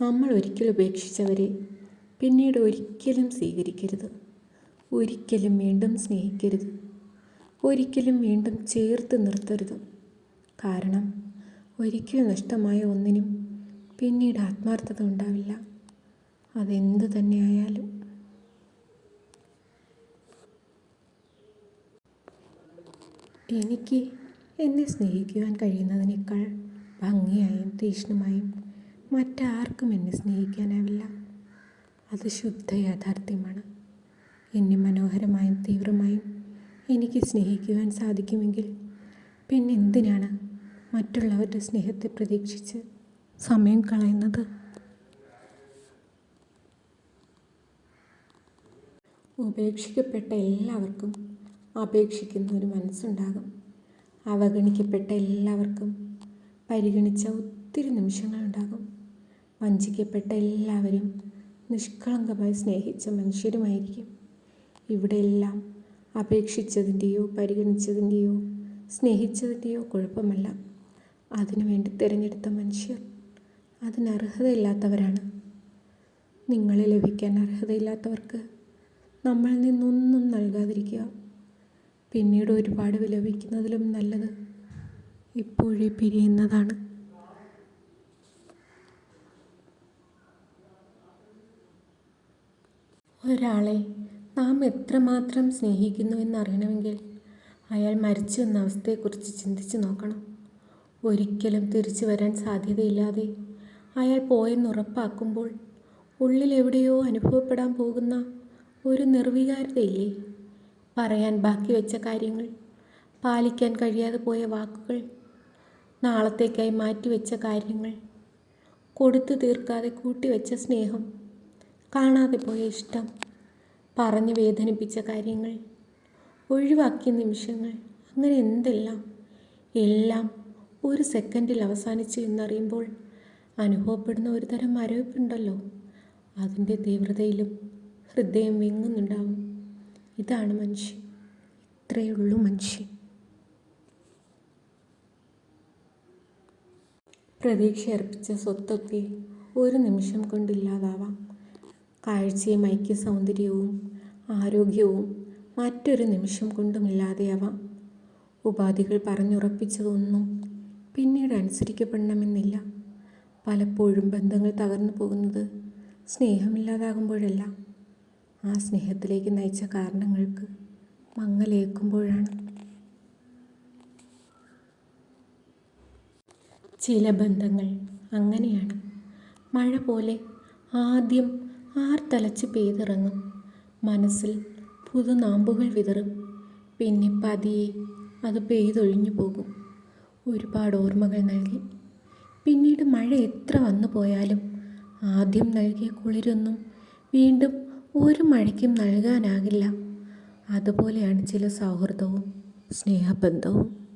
നമ്മൾ ഒരിക്കലും ഉപേക്ഷിച്ചവരെ പിന്നീട് ഒരിക്കലും സ്വീകരിക്കരുത്. ഒരിക്കലും വീണ്ടും സ്നേഹിക്കരുത്. ഒരിക്കലും വീണ്ടും ചേർത്ത് നിർത്തരുത്. കാരണം ഒരിക്കലും നഷ്ടമായ ഒന്നിനും പിന്നീട് ആത്മാർത്ഥത ഉണ്ടാവില്ല. അതെന്ത് തന്നെയായാലും. എനിക്ക് എന്നെ സ്നേഹിക്കുവാൻ കഴിയുന്നതിനേക്കാൾ ഭംഗിയായും തീക്ഷ്ണമായും മറ്റാർക്കും എന്നെ സ്നേഹിക്കാനാവില്ല. അത് ശുദ്ധ യാഥാർത്ഥ്യമാണ്. എന്നെ മനോഹരമായും തീവ്രമായും എനിക്ക് സ്നേഹിക്കുവാൻ സാധിക്കുമെങ്കിൽ പിന്നെ എന്തിനാണ് മറ്റുള്ളവരുടെ സ്നേഹത്തെ പ്രതീക്ഷിച്ച് സമയം കളയുന്നത്? ഉപേക്ഷിക്കപ്പെട്ട എല്ലാവർക്കും അപേക്ഷിക്കുന്ന ഒരു മനസ്സുണ്ടാകും. അവഗണിക്കപ്പെട്ട എല്ലാവർക്കും പരിഗണിച്ച ഒത്തിരി നിമിഷങ്ങളുണ്ടാകും. വഞ്ചിക്കപ്പെട്ട എല്ലാവരും നിഷ്കളങ്കമായി സ്നേഹിച്ച മനുഷ്യരുമായിരിക്കും. ഇവിടെയെല്ലാം അപേക്ഷിച്ചതിന്റെയോ പരിഗണിച്ചതിന്റെയോ സ്നേഹിച്ചതിന്റെയോ കുഴപ്പമല്ല. അതിനുവേണ്ടി തിരഞ്ഞെടുത്ത മനുഷ്യർ അതിന് അർഹതയില്ലാത്തവരാണ് നിങ്ങളെ ലഭിക്കാൻ അർഹതയില്ലാത്തവർക്ക് നമ്മളിൽ നിന്നൊന്നും നൽകാതിരിക്കുക. പിന്നീട് ഒരുപാട് വിലപിക്കുന്നതിലും നല്ലത് ഇപ്പോഴേ പിരിയുന്നതാണ്. ഒരാളെ നാം എത്രമാത്രം സ്നേഹിക്കുന്നു എന്നറിയണമെങ്കിൽ അയാൾ മരിച്ചു എന്ന അവസ്ഥയെക്കുറിച്ച് ചിന്തിച്ചു നോക്കണം. ഒരിക്കലും തിരിച്ചു വരാൻ സാധ്യതയില്ലാതെ അയാൾ പോയെന്ന് ഉറപ്പാക്കുമ്പോൾ ഉള്ളിൽ എവിടെയോ അനുഭവപ്പെടാൻ പോകുന്ന ഒരു നിർവികാരതയില്ലേ? പറയാൻ ബാക്കി വെച്ച കാര്യങ്ങൾ പാലിക്കാൻ കഴിയാതെ പോയ വാക്കുകൾ നാളത്തേക്കായി മാറ്റിവെച്ച കാര്യങ്ങൾ കൊടുത്തു തീർക്കാതെ കൂട്ടിവെച്ച സ്നേഹം കാണാതെ പോയ ഇഷ്ടം. പറഞ്ഞു വേദനിപ്പിച്ച കാര്യങ്ങൾ. ഒഴിവാക്കിയ നിമിഷങ്ങൾ. അങ്ങനെ എന്തെല്ലാം? എല്ലാം ഒരു സെക്കൻഡിൽ അവസാനിച്ചു എന്നറിയുമ്പോൾ അനുഭവപ്പെടുന്ന ഒരു തരം മരവിപ്പുണ്ടല്ലോ. അതിന്റെ തീവ്രതയിലും ഹൃദയം വിങ്ങുന്നുണ്ടാവും. ഇതാണ് മനുഷ്യൻ. ഇത്രയേ ഉള്ളൂ മനുഷ്യൻ. പ്രതീക്ഷ അർപ്പിച്ച സ്വത്തൊക്കെ ഒരു നിമിഷം കൊണ്ടില്ലാതാവാം കാഴ്ചയും ഐക്യ സൗന്ദര്യവും ആരോഗ്യവും മറ്റൊരു നിമിഷം കൊണ്ടുമില്ലാതെയാവാം. ഉപാധികൾ പറഞ്ഞുറപ്പിച്ചതൊന്നും പിന്നീട് അനുസരിക്കപ്പെടണമെന്നില്ല. പലപ്പോഴും ബന്ധങ്ങൾ തകർന്നു പോകുന്നത് സ്നേഹമില്ലാതാകുമ്പോഴല്ല. ആ സ്നേഹത്തിലേക്ക് നയിച്ച കാരണങ്ങൾക്ക് മങ്ങലേക്കുമ്പോഴാണ് ചില ബന്ധങ്ങൾ അങ്ങനെയാണ്. മഴ പോലെ ആദ്യം ആർത്തലച്ച് പെയ്തിറങ്ങും മനസ്സിൽ പുതുനാമ്പുകൾ വിതറും. പിന്നെ പതിയെ അത് പെയ്തൊഴിഞ്ഞു പോകും. ഒരുപാട് ഓർമ്മകൾ നൽകി. പിന്നീട് മഴ എത്ര വന്നു പോയാലും ആദ്യം നൽകിയ കുളിരൊന്നും വീണ്ടും ഒരു മഴയ്ക്കും നൽകാനാകില്ല. അതുപോലെയാണ് ചില സൗഹൃദവും സ്നേഹബന്ധവും.